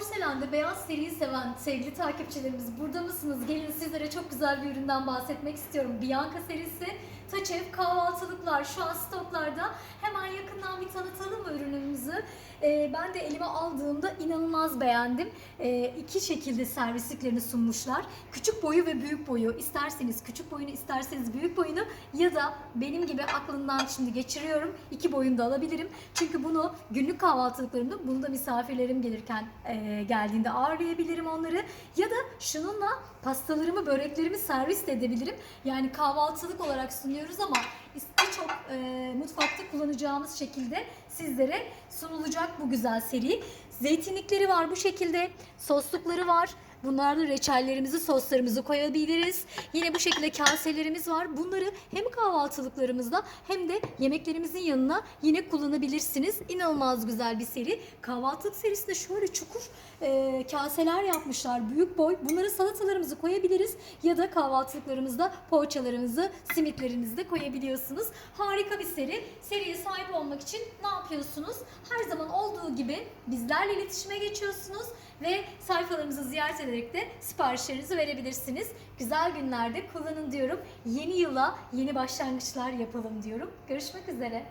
Porselende beyaz seriyi seven sevgili takipçilerimiz burada mısınız? Gelin sizlere çok güzel bir üründen bahsetmek istiyorum. Bianca serisi Taçev kahvaltılıklar şu an stoklarda. Hemen yakından bir tanıtalım Ee, ben de elime aldığımda inanılmaz beğendim. Ee, iki şekilde servisliklerini sunmuşlar. Küçük boyu ve büyük boyu. İsterseniz küçük boyunu isterseniz büyük boyunu ya da benim gibi aklından şimdi geçiriyorum. iki boyunu da alabilirim. Çünkü bunu günlük kahvaltılıklarımda bunu da misafirlerim gelirken e, geldiğinde ağırlayabilirim onları. Ya da şununla pastalarımı, böreklerimi servis de edebilirim. Yani kahvaltılık olarak sunuyoruz ama birçok e, mutfakta kullanacağımız şekilde sizlere sunulacak bu güzel seri. Zeytinlikleri var bu şekilde, soslukları var. Bunlarda reçellerimizi, soslarımızı koyabiliriz. Yine bu şekilde kaselerimiz var. Bunları hem kahvaltılıklarımızda hem de yemeklerimizin yanına yine kullanabilirsiniz. İnanılmaz güzel bir seri. Kahvaltılık serisinde şöyle çukur e, kaseler yapmışlar. Büyük boy. Bunları salatalarımızı koyabiliriz ya da kahvaltılıklarımızda poğaçalarımızı, simitlerinizi de koyabiliyorsunuz. Harika bir seri. Seriye sahip olmak için ne yapıyorsunuz? Her zaman olduğu gibi bizlerle iletişime geçiyorsunuz ve sayfalarımızı ziyaret ederek de siparişlerinizi verebilirsiniz. Güzel günlerde kullanın diyorum. Yeni yıla yeni başlangıçlar yapalım diyorum. Görüşmek üzere.